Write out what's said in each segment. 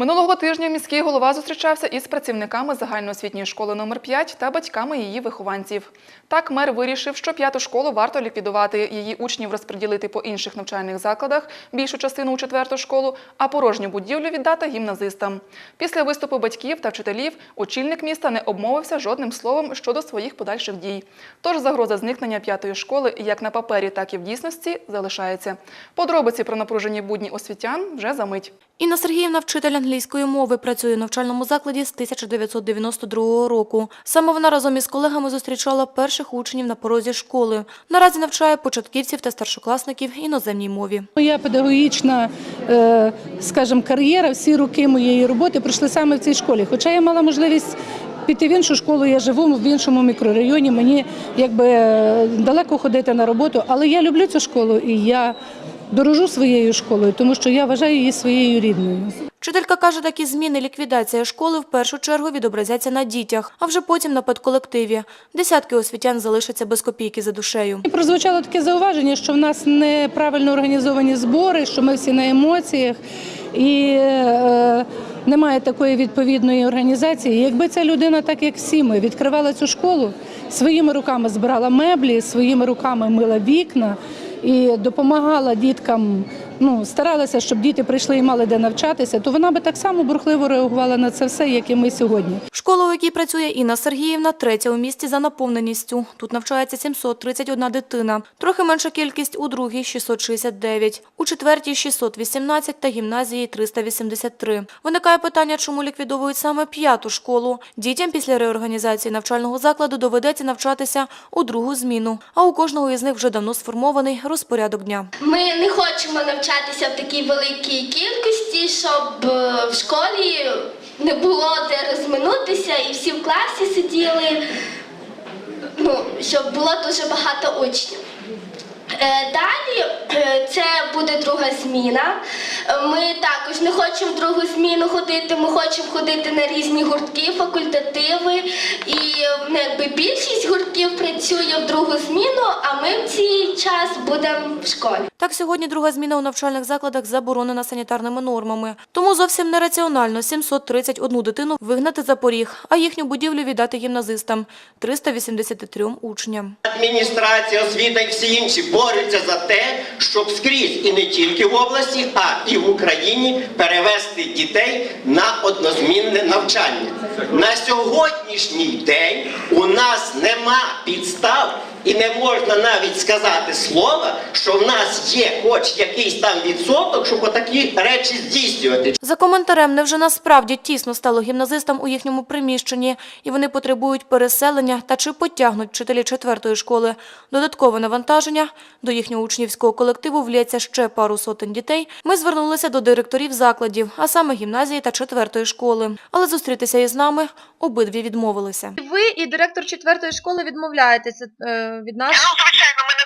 Минулого тижня міський голова зустрічався із працівниками загальноосвітньої школи номер 5 та батьками її вихованців. Так, мер вирішив, що п'яту школу варто ліквідувати, її учнів розподілити по інших навчальних закладах, більшу частину у четверту школу, а порожню будівлю віддати гімназистам. Після виступу батьків та вчителів очільник міста не обмовився жодним словом щодо своїх подальших дій. Тож загроза зникнення п'ятої школи як на папері, так і в дійсності залишається. Подробиці про напружені будні освітян вже за мить. Інна Сергіївна, вчитель англійської мови, працює в навчальному закладі з 1992 року. Саме вона разом із колегами зустрічала перших учнів на порозі школи. Наразі навчає початківців та старшокласників іноземній мові. Моя педагогічна, е, скажімо, кар'єра, всі роки моєї роботи пройшли саме в цій школі. Хоча я мала можливість піти в іншу школу, я живу в іншому мікрорайоні, мені якби е, далеко ходити на роботу, але я люблю цю школу і я дорожу своєю школою, тому що я вважаю її своєю рідною. Вчителька каже, такі зміни ліквідація школи в першу чергу відобразяться на дітях, а вже потім на педколективі. Десятки освітян залишаться без копійки за душею. І прозвучало таке зауваження, що в нас неправильно організовані збори, що ми всі на емоціях і е, немає такої відповідної організації. Якби ця людина, так як всі ми, відкривала цю школу, своїми руками збирала меблі, своїми руками мила вікна і допомагала діткам. Ну, старалася, щоб діти прийшли і мали де навчатися, то вона би так само бурхливо реагувала на це все, як і ми сьогодні. Школа, у якій працює Інна Сергіївна, третя у місті за наповненістю. Тут навчається 731 дитина. Трохи менша кількість у другій – 669, у четвертій – 618 та гімназії – 383. Виникає питання, чому ліквідовують саме п'яту школу. Дітям після реорганізації навчального закладу доведеться навчатися у другу зміну, а у кожного із них вже давно сформований розпорядок дня. Ми не хочемо навчатися в такій великій кількості, щоб е, в школі не було де розминутися і всі в класі сиділи, ну, щоб було дуже багато учнів. Е, Далі е, це буде друга зміна. Ми також не хочемо в другу зміну ходити. Ми хочемо ходити на різні гуртки, факультативи. І ну, якби більшість гуртків працює в другу зміну, а ми в цей час будемо в школі. Так, сьогодні друга зміна у навчальних закладах заборонена санітарними нормами. Тому зовсім нераціонально 731 дитину вигнати за поріг, а їхню будівлю віддати гімназистам – 383 учням. Адміністрація, освіта і всі інші борються за те, щоб скрізь і не тільки в області, а і в Україні перевести дітей на однозмінне навчання. На сьогоднішній день у нас нема підстав. І не можна навіть сказати слова, що в нас є хоч якийсь там відсоток, щоб отакі речі здійснювати. За коментарем, невже насправді тісно стало гімназистам у їхньому приміщенні, і вони потребують переселення, та чи потягнуть вчителі четвертої школи додаткове навантаження, до їхнього учнівського колективу влється ще пару сотень дітей, ми звернулися до директорів закладів, а саме гімназії та четвертої школи. Але зустрітися із нами обидві відмовилися. Ви і директор четвертої школи відмовляєтеся від нас? Ну, звичайно, ми не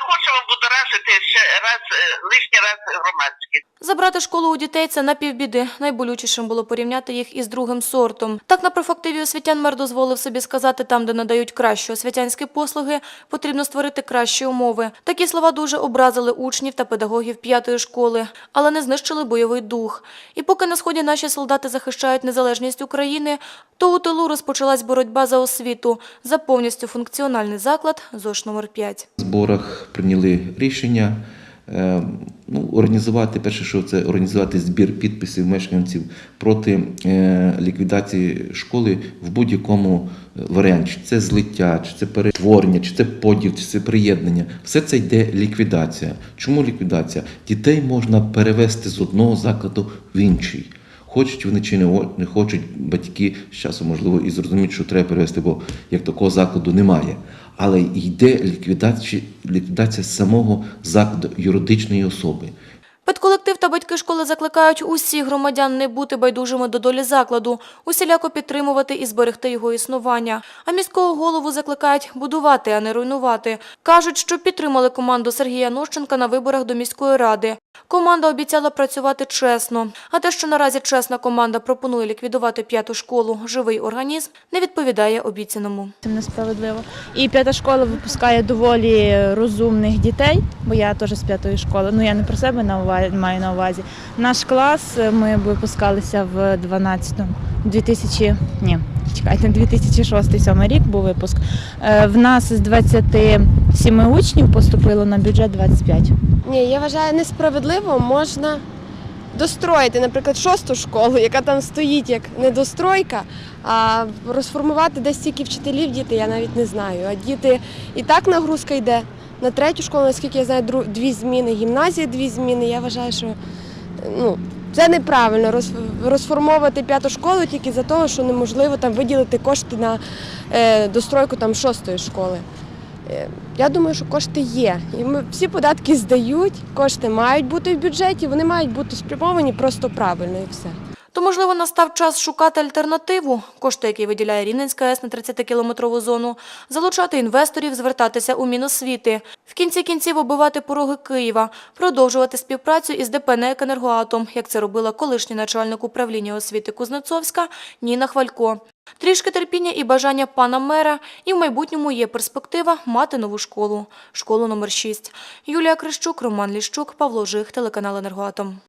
хочемо ще раз е, лишній раз громадськість. Забрати школу у дітей – це напівбіди. Найболючішим було порівняти їх із другим сортом. Так, на профактиві освітян мер дозволив собі сказати, там, де надають кращі освітянські послуги, потрібно створити кращі умови. Такі слова дуже образили учнів та педагогів п'ятої школи, але не знищили бойовий дух. І поки на сході наші солдати захищають незалежність України, то у тилу розпочалась боротьба за освіту, за повністю функціональний заклад ЗОШ номер 5. зборах прийняли рішення е, ну, організувати, перше, що це організувати збір підписів мешканців проти е, ліквідації школи в будь-якому е, варіанті. Чи це злиття, чи це перетворення, чи це поділ, чи це приєднання. Все це йде ліквідація. Чому ліквідація? Дітей можна перевести з одного закладу в інший. Хочуть вони чи не хочуть, батьки з часу, можливо, і зрозуміють, що треба перевести, бо як такого закладу немає. Але йде ліквідація, ліквідація самого закладу юридичної особи. Педколектив школи закликають усіх громадян не бути байдужими до долі закладу, усіляко підтримувати і зберегти його існування. А міського голову закликають будувати, а не руйнувати. Кажуть, що підтримали команду Сергія Нощенка на виборах до міської ради. Команда обіцяла працювати чесно. А те, що наразі чесна команда пропонує ліквідувати п'яту школу «Живий організм», не відповідає обіцяному. Це несправедливо. І п'ята школа випускає доволі розумних дітей, бо я теж з п'ятої школи. Ну я не про себе маю на увазі. Наш клас е, ми випускалися в 12-му, 2000, ні, чекайте, 2006-2007 рік був випуск. Е, В нас з 27 учнів поступило на бюджет 25. Ні, я вважаю, несправедливо можна достроїти, наприклад, шосту школу, яка там стоїть як недостройка, а розформувати десь стільки вчителів діти, я навіть не знаю. А діти і так нагрузка йде. На третю школу, наскільки я знаю, дві зміни, гімназія дві зміни. Я вважаю, що ну, це неправильно розформовувати п'яту школу тільки за того, що неможливо там виділити кошти на е, достройку там шостої школи. Е, Я думаю, що кошти є. І ми всі податки здають, кошти мають бути в бюджеті, вони мають бути спрямовані просто правильно і все. То, можливо, настав час шукати альтернативу, кошти, які виділяє Рівненська АЕС на 30-кілометрову зону, залучати інвесторів, звертатися у Міносвіти, в кінці кінців оббивати пороги Києва, продовжувати співпрацю із ДП «НЕК «Енергоатом», як це робила колишній начальник управління освіти Кузнецовська Ніна Хвалько. Трішки терпіння і бажання пана мера, і в майбутньому є перспектива мати нову школу – школу номер 6. Юлія Крищук, Роман Ліщук, Павло Жих, телеканал «Енергоатом».